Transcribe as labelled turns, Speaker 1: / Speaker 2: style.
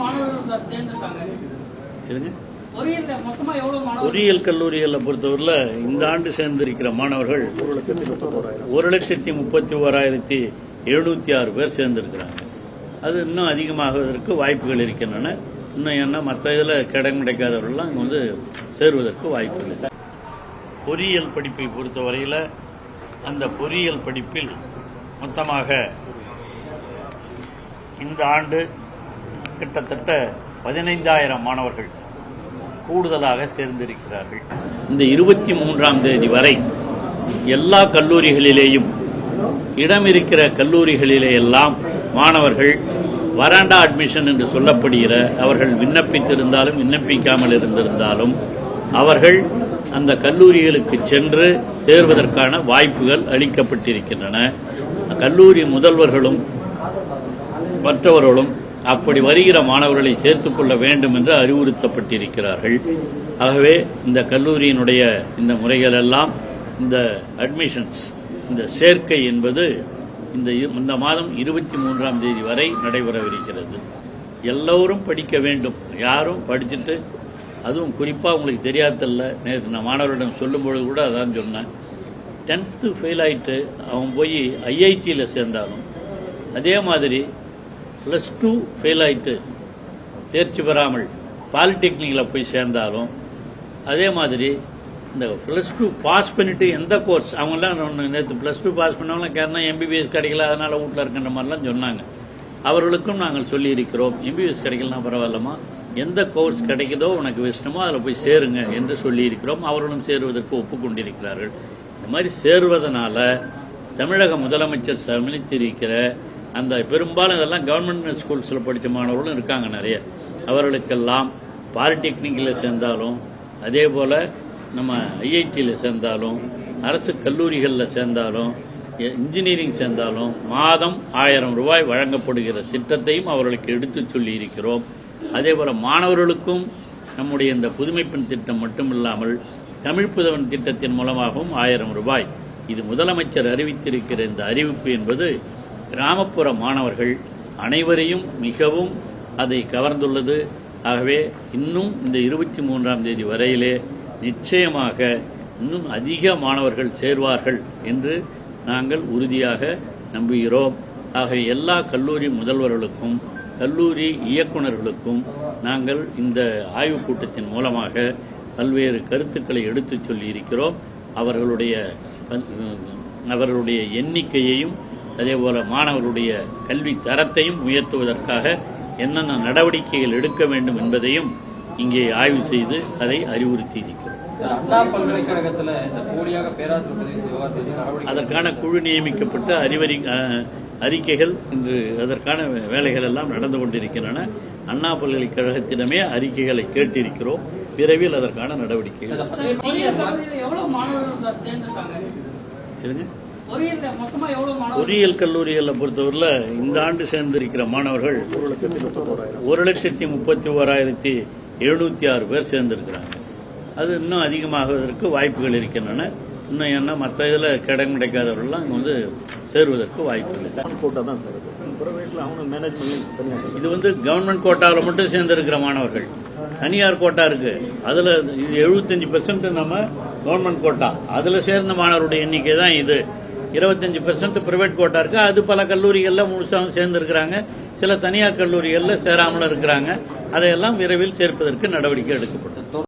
Speaker 1: மாணவர்கள்
Speaker 2: பொறியியல் கல்லூரிகளில் பொறுத்தவரையில் இந்த ஆண்டு சேர்ந்திருக்கிற மாணவர்கள் ஒரு லட்சத்தி முப்பத்தி ஓராயிரத்தி எழுநூத்தி ஆறு பேர் சேர்ந்திருக்கிறாங்க. அது இன்னும் அதிகமாகுவதற்கு வாய்ப்புகள் இருக்கின்றன. இன்னும் என்ன மற்ற இதில் கிடம் கிடைக்காதவர்கள்லாம் அங்கே வந்து சேருவதற்கு வாய்ப்புகள் இல்லை. பொறியியல் படிப்பை பொறுத்தவரையில் அந்த பொறியியல் படிப்பில் மொத்தமாக இந்த ஆண்டு கிட்டத்தட்ட பதினைந்தாயிரம் மாணவர்கள் கூடுதலாக சேர்ந்திருக்கிறார்கள். இந்த இருபத்தி மூன்றாம் தேதி வரை எல்லா கல்லூரிகளிலேயும் இடம் இருக்கிற கல்லூரிகளிலே எல்லாம் மாணவர்கள் வராண்டா அட்மிஷன் என்று சொல்லப்படுகிற அவர்கள் விண்ணப்பித்திருந்தாலும் விண்ணப்பிக்காமல் இருந்திருந்தாலும் அவர்கள் அந்த கல்லூரிகளுக்கு சென்று சேர்வதற்கான வாய்ப்புகள் அளிக்கப்பட்டிருக்கின்றன. கல்லூரி முதல்வர்களும் மற்றவர்களும் அப்படி வருகிற மாணவர்களை சேர்த்துக் கொள்ள வேண்டும் என்று அறிவுறுத்தப்பட்டிருக்கிறார்கள். ஆகவே இந்த கல்லூரியினுடைய இந்த முறைகள் எல்லாம் இந்த அட்மிஷன்ஸ் இந்த சேர்க்கை என்பது இந்த இந்த மாதம் இருபத்தி மூன்றாம் தேதி வரை நடைபெறவிருக்கிறது. எல்லோரும் படிக்க வேண்டும். யாரும் படிச்சுட்டு அதுவும் குறிப்பாக உங்களுக்கு தெரியாதல்ல நேற்று நான் மாணவர்களிடம் சொல்லும்பொழுது கூட அதான் சொன்னேன். டென்த்து ஃபெயில் ஆகிட்டு அவன் போய் ஐஐடியில் சேர்ந்தாலும் அதே மாதிரி ப்ளஸ் டூ ஃபெயில் ஆகிட்டு தேர்ச்சி பெறாமல் பாலிடெக்னிக்கில் போய் சேர்ந்தாலும் அதே மாதிரி இந்த ப்ளஸ் டூ பாஸ் பண்ணிட்டு எந்த கோர்ஸ் அவங்கெல்லாம் நேற்று ப்ளஸ் டூ பாஸ் பண்ணவங்களாம் கேட்டால் எம்பிபிஎஸ் கிடைக்கல அதனால் வீட்டில் இருக்கின்ற மாதிரிலாம் சொன்னாங்க. அவர்களுக்கும் நாங்கள் சொல்லியிருக்கிறோம் எம்பிபிஎஸ் கிடைக்கலாம் பரவாயில்லமா எந்த கோர்ஸ் கிடைக்குதோ உனக்கு இஷ்டமோ அதில் போய் சேருங்க என்று சொல்லியிருக்கிறோம். அவர்களும் சேருவதற்கு ஒப்புக்கொண்டிருக்கிறார்கள். இந்த மாதிரி சேருவதனால தமிழக முதலமைச்சர் சமளித்திருக்கிற அந்த பெரும்பாலும் இதெல்லாம் கவர்மெண்ட் ஸ்கூல்ஸில் படித்த மாணவர்களும் இருக்காங்க நிறைய. அவர்களுக்கெல்லாம் பாலிடெக்னிக்கில் சேர்ந்தாலும் அதே போல் நம்ம ஐஐடியில் சேர்ந்தாலும் அரசு கல்லூரிகளில் சேர்ந்தாலும் இன்ஜினியரிங் சேர்ந்தாலும் மாதம் ஆயிரம் ரூபாய் வழங்கப்படுகிற திட்டத்தையும் அவர்களுக்கு எடுத்து சொல்லி இருக்கிறோம். அதே போல மாணவர்களுக்கும் நம்முடைய இந்த புதுமைப்பெண் திட்டம் மட்டுமில்லாமல் தமிழ் புதவன் திட்டத்தின் மூலமாகவும் ஆயிரம் ரூபாய். இது முதலமைச்சர் அறிவித்திருக்கிற இந்த அறிவிப்பு என்பது கிராமப்புற மாணவர்கள் அனைவரையும் மிகவும் அதை கவர்ந்துள்ளது. ஆகவே இன்னும் இந்த இருபத்தி மூன்றாம் தேதி வரையிலே நிச்சயமாக இன்னும் அதிக மாணவர்கள் சேர்வார்கள் என்று நாங்கள் உறுதியாக நம்புகிறோம். ஆகவே எல்லா கல்லூரி முதல்வர்களுக்கும் கல்லூரி இயக்குநர்களுக்கும் நாங்கள் இந்த ஆய்வுக் கூட்டத்தின் மூலமாக பல்வேறு கருத்துக்களை எடுத்துச் சொல்லியிருக்கிறோம். அவர்களுடைய அவர்களுடைய எண்ணிக்கையையும் அதேபோல மாணவர்களுடைய கல்வி தரத்தையும் உயர்த்துவதற்காக என்னென்ன நடவடிக்கைகள் எடுக்க வேண்டும் என்பதையும் இங்கே ஆய்வு செய்து அதை அறிவுறுத்தி இருக்கிறோம். அதற்கான குழு நியமிக்கப்பட்டு அறிவறி அறிக்கைகள் இன்று அதற்கான வேலைகள் எல்லாம் நடந்து கொண்டிருக்கின்றன. அண்ணா பல்கலைக்கழகத்திடமே அறிக்கைகளை கேட்டிருக்கிறோம். விரைவில் அதற்கான நடவடிக்கைகள்
Speaker 3: சார்,
Speaker 1: சார், பொறியியல்
Speaker 2: கல்லூரிகளில் பொறுத்தவரையில் இந்த ஆண்டு சேர்ந்திருக்கிற மாணவர்கள் ஒரு லட்சத்தி முப்பத்தி ஓராயிரத்தி எழுநூத்தி ஆறு பேர் சேர்ந்திருக்கிறாங்க. அது இன்னும் அதிகமாகுவதற்கு வாய்ப்புகள் இருக்கின்றன. இன்னும் என்ன மற்ற இதில் கிடம் கிடைக்காதவர்கள்லாம் அங்கே வந்து சேருவதற்கு வாய்ப்புகள் இல்லை
Speaker 4: கோட்டா தான் சார் இது பிரைவேட்டில் அவங்க மேனேஜ்மெண்ட் தனியாக
Speaker 2: இது வந்து கவர்மெண்ட் கோட்டாவில் மட்டும் சேர்ந்திருக்கிற மாணவர்கள். தனியார் கோட்டா இருக்கு. அதுல இது எழுபத்தஞ்சு பெர்சன்ட் நம்ம கவர்மெண்ட் கோட்டா. அதுல சேர்ந்த மாணவருடைய எண்ணிக்கை தான் இது. இருபத்தஞ்சு பெர்சன்ட் ப்ரைவேட் கோட்டா இருக்கு. அது பல கல்லூரிகளில் முழுசாகவும் சேர்ந்துருக்கிறாங்க. சில தனியார் கல்லூரிகளில் சேராமலும் இருக்கிறாங்க. அதையெல்லாம் விரைவில் சேர்ப்பதற்கு நடவடிக்கை எடுக்கப்படும்.